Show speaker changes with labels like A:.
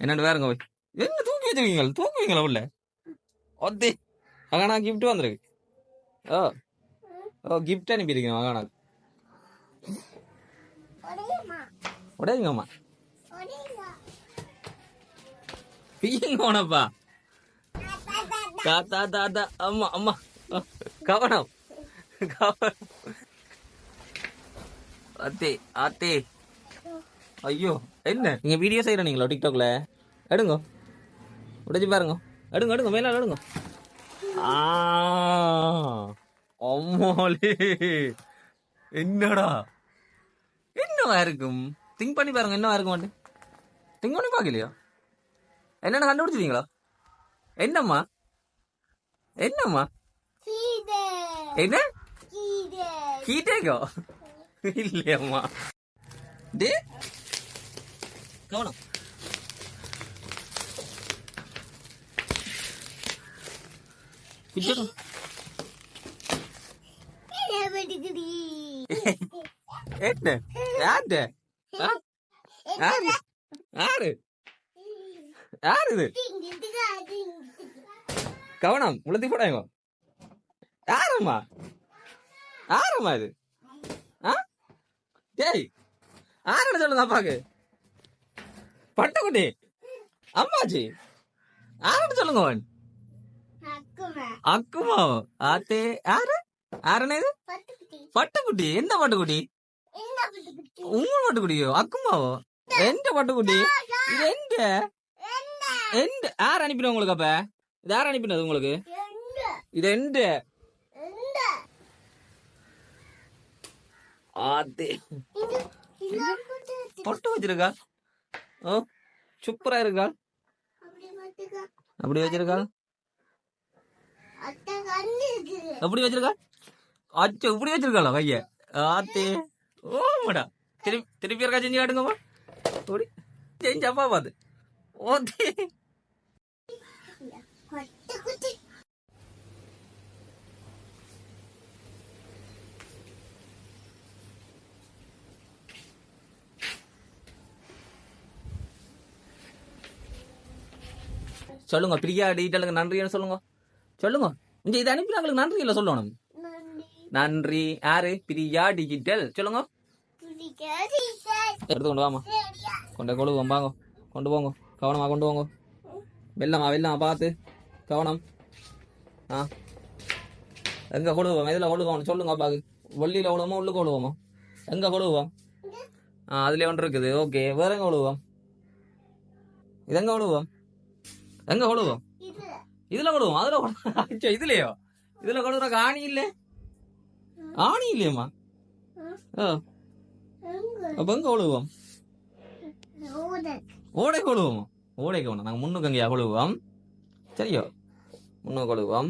A: என்னன்னு வேறுங்க போய்? என்ன தூக்கி வச்சிருக்கீங்க? தூக்குவீங்களா உள்ள? ஒத்தே அகானா கிஃப்ட் வந்திருக்கு. ஓ ஓ கிஃப்ட் அனுப்பியிருக்கேன் அகானா உடையுங்கம்மா உனப்பா தாத்தா தாத்தா அம்மா அம்மா. கவனம். கவனம். அத்தே அத்தே. ஐயோ என்ன? நீங்க வீடியோ செய்யறீங்களா டிக்டாக்ல எடுங்க. உடைச்சு பாருங்க. எடுங்க எடுங்க மேல எடுங்க அம்மாலே. என்னடா? என்னவா இருக்கும்? திங்க் பண்ணி பாருங்க என்னவா இருக்க மாட்டேன் திங்க் பண்ணி பார்க்கலையா? என்னென்ன கண்டுபிடிச்சிருக்கீங்களா? என்னம்மா? என்னம்மா? என்ன? கீட்டேக்கோ இல்லையம்மா. டே கவனம். பிடிச்சிடும் என்ன? யாரு யாரு யாரு? யாரு? இது கவனம் உளுத்தி போடாங்க யாரம்மா? யாரம்மா இது? ஆ? டேய் யாருன்னு சொல்லுங்க அப்பாக்கு? பட்டுக்குட்டி அம்மாச்சி. யாருன்னு சொல்லுங்க அவன்? அக்குமா. ஆத்தே யாரு? யாருன்னு இது? பட்டுக்குட்டி. எந்த பட்டுக்குட்டி? உங்க பட்டுக்குட்டியோ? அக்குமாவோ? எந்த? பட்டுக்குட்டி? இது எந்த? எந்த? யார் அனுப்பின உங்களுக்கு அப்ப? இது யார் அனுப்பினது உங்களுக்கு? இது எந்த? ஆத்தே. பொட்டு வச்சிருக்கா? ஓ சூப்பரா இருக்கா? அப்படி வச்சிருக்கா? எப்படி வச்சிருக்கா? அச்சோ இப்படி வச்சிருக்காளா கைய? ஆத்தே ஓமடா திருப்பி திருப்பி இருக்கா செஞ்சு காட்டுங்கம்மா. ஓடி. செஞ்சு அப்பா பார்த்து. ஓத்தே சொல்லுங்க பிரியா டீட்டெயிலுக்கு நன்றின்னு சொல்லுங்க. சொல்லுங்க. இங்க இதை அனுப்பினாங்களுக்கு நன்றி இல்லை சொல்லணும். நன்றி. யாரு? பிரியா டிஜிட்டல் சொல்லுங்க. எடுத்து கொண்டு வாமா கொண்டு கொண்டு வாங்க. கொண்டு போங்க. கவனமா கொண்டு போங்க. வெள்ளமா வெள்ளமா பார்த்து. கவனம். ஆ. எங்க கொடுவோம் எதுல கொடுவோம் சொல்லுங்க அப்பாக்கு வெள்ளியில விடுவோமா உள்ளுக்கு விடுவோமா எங்க கொடுவோம் ஆ அதுல ஒன்று இருக்குது. ஓகே. வேற எங்க விடுவோம் இது எங்க விடுவோம் எங்க விடுவோம் இதுல கொடுவோம் அதுல கொடு- அச்சோ, இதுலயோ? இதுல கொடுக்குற ஆணி இல்ல? ஆணி இல்லையம்மா. ஆ. அப்ப எங்க விடுவோம் ஓடை கொழுவோம் ஓடை கொழுவோம் நாங்க முன்னுக்கு அங்கேயா கொழுவோம் சரியோ. முன்னுக்கு கொழுவோம்